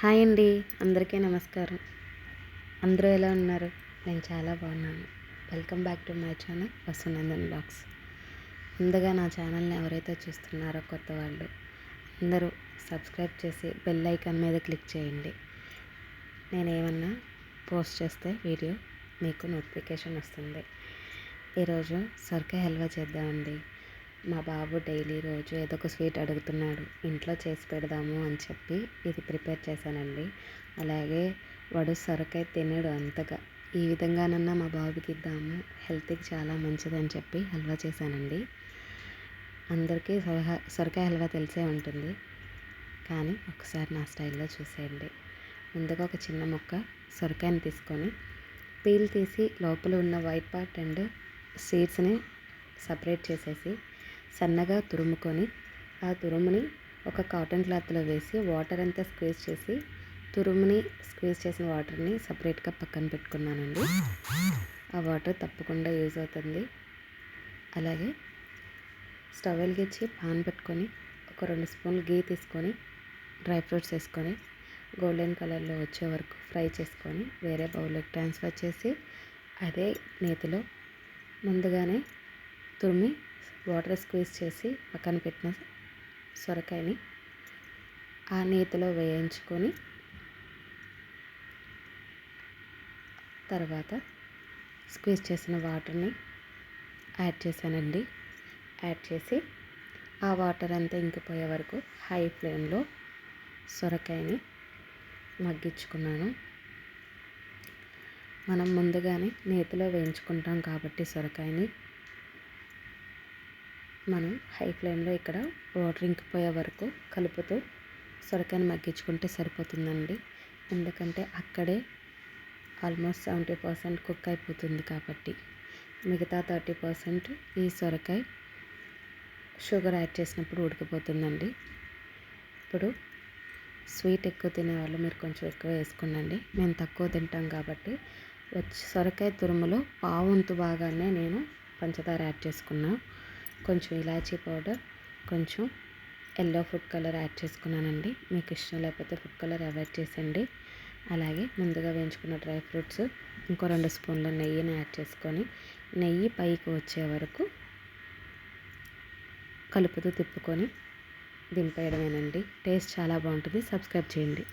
Hi అండి అందరికీ నమస్కారం. అందరూ ఎలా ఉన్నారు? నేను చాలా బాగున్నాను. Welcome back to my channel Vasunandan blogs. ముందుగా నా ఛానల్ని ఎవరైతే చూస్తున్నారో కొత్త వాళ్ళు అందరూ సబ్స్క్రైబ్ చేసి బెల్ ఐకాన్ మీద క్లిక్ చేయండి. నేను ఏమన్నా పోస్ట్ చేస్తే వీడియో మీకు నోటిఫికేషన్ వస్తుంది. ఈరోజు సొరకాయ హల్వా చేద్దామండి. మా బాబు డైలీ రోజు ఏదో ఒక స్వీట్ అడుగుతున్నాడు. ఇంట్లో చేసి పెడదాము అని చెప్పి ఇది ప్రిపేర్ చేశానండి. అలాగే వాడు సొరకాయ తినడు అంతగా. ఈ విధంగానన్నా మా బాబుకి ఇద్దాము. హెల్త్కి చాలా మంచిదని చెప్పి హల్వా చేశానండి. అందరికీ సొరకాయ హల్వా తెలిసే ఉంటుంది. కానీ ఒకసారి నా స్టైల్లో చూసేయండి. ముందుగా ఒక చిన్న మొక్క సొరకాయని తీసుకొని పీల్ తీసి లోపల ఉన్న వైట్ పార్ట్ అండ్ సీడ్స్ని సపరేట్ చేసేసి సన్నగా తురుముకొని ఆ తురుముని ఒక కాటన్ క్లాత్లో వేసి వాటర్ అంతా స్క్వీజ్ చేసి తురుముని స్క్వీజ్ చేసిన వాటర్ని సపరేట్గా పక్కన పెట్టుకున్నానండి. ఆ వాటర్ తప్పకుండా యూజ్ అవుతుంది. అలాగే స్టవ్ వెలిగించి పాన్ పెట్టుకొని ఒక రెండు స్పూన్లు గీ తీసుకొని డ్రై ఫ్రూట్స్ వేసుకొని గోల్డెన్ కలర్లో వచ్చే వరకు ఫ్రై చేసుకొని వేరే బౌల్లోకి ట్రాన్స్ఫర్ చేసి అదే నేతిలో ముందుగానే తురిమి వాటర్ స్క్వీజ్ చేసి పక్కన పెట్టిన సొరకాయని ఆ నేతిలో వేయించుకొని తర్వాత స్క్వీజ్ చేసిన వాటర్ని యాడ్ చేశానండి. యాడ్ చేసి ఆ వాటర్ అంతా ఇంకిపోయే వరకు హై ఫ్లేమ్లో సొరకాయని మగ్గించుకున్నాను. మనం ముందుగానే నేతిలో వేయించుకుంటాం కాబట్టి సొరకాయని మనం హై ఫ్లేమ్లో ఇక్కడ వాటర్ ఇంకిపోయే వరకు కలుపుతూ సొరకాయని మగ్గించుకుంటే సరిపోతుందండి. ఎందుకంటే అక్కడే ఆల్మోస్ట్ సెవెంటీ పర్సెంట్ కుక్ అయిపోతుంది కాబట్టి మిగతా థర్టీ పర్సెంట్ ఈ సొరకాయ షుగర్ యాడ్ చేసినప్పుడు ఉడికిపోతుందండి. ఇప్పుడు స్వీట్ ఎక్కువ తినేవాళ్ళు మీరు కొంచెం ఎక్కువ వేసుకోండి మేము తక్కువ తింటాం కాబట్టి వచ్చి సొరకాయ తురుములో పావుంతు బాగానే నేను పంచదార యాడ్ చేసుకున్నాను కొంచెం ఇలాచీ పౌడర్ కొంచెం ఎల్లో ఫుడ్ కలర్ యాడ్ చేసుకున్నానండి. మీకు ఇష్టం లేకపోతే ఫుడ్ కలర్ అవాయిడ్ చేసండి అలాగే ముందుగా వేయించుకున్న డ్రై ఫ్రూట్స్ ఇంకో రెండు స్పూన్ల నెయ్యిని యాడ్ చేసుకొని నెయ్యి పైకి వచ్చే వరకు కలుపుతూ తిప్పుకొని దింపేయడమేనండి. టేస్ట్ చాలా బాగుంటుంది. సబ్స్క్రైబ్ చేయండి.